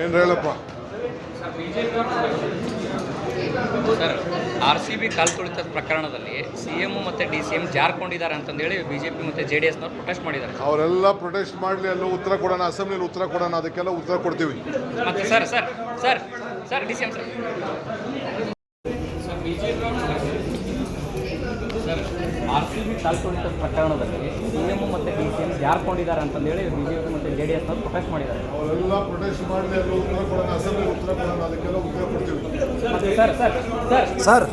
ಏನು ಹೇಳಪ್ಪ. Sir R C B ಕಾಲ್ ತುಳಿತದ ಪ್ರಕರಣದಲ್ಲಿ ಸಿ ಎಂ ಮತ್ತು ಡಿ ಸಿ ಎಂ ಜಾರ್ಕೊಂಡಿದ್ದಾರೆ ಅಂತಂದೇಳಿ ಬಿ ಜೆ ಪಿ ಮತ್ತು ಜೆ ಡಿ ಎಸ್ನವ್ರು ಪ್ರೊಟೆಸ್ಟ್ ಮಾಡಿದ್ದಾರೆ. ಅವರೆಲ್ಲ ಪ್ರೊಟೆಸ್ಟ್ ಮಾಡಲಿ ಎಲ್ಲ ಉತ್ತರ ಕೊಡೋಣ ಅಸೆಂಬ್ಲಿಲಿ ಉತ್ತರ ಕೊಡೋಣ ಅದಕ್ಕೆಲ್ಲ ಉತ್ತರ ಕೊಡ್ತೀವಿ. ಮತ್ತು sir sir sir sir D C M sir. Sir R C B ಕಾಲ್ ತುಳಿತದ ಪ್ರಕರಣದಲ್ಲಿ ಸಿ ಎಂ ಮತ್ತು ಡಿ ಸಿ ಎಂ ಜಾರ್ಕೊಂಡಿದ್ದಾರೆ ಅಂತಂದೇಳಿ B J P J D ಎಸ್ನವ್ರು protest ಮಾಡಿದ್ದಾರೆ. ಅವರೆಲ್ಲ ಪ್ರೊಟೆಸ್ಟ್ ಮಾಡಲಿ ಎಲ್ಲ ಉತ್ತರ ಕೊಡೋಣ ಅಸೆಂಬ್ಲಿ ಉತ್ತರ ಕೊಡೋಣ ಅದಕ್ಕೆಲ್ಲ ಉತ್ತರ ಕೊಡ್ತೀವಿ. ಮತ್ತು ಸರ್ ಸರ್ ಸರ್ ಸರ್.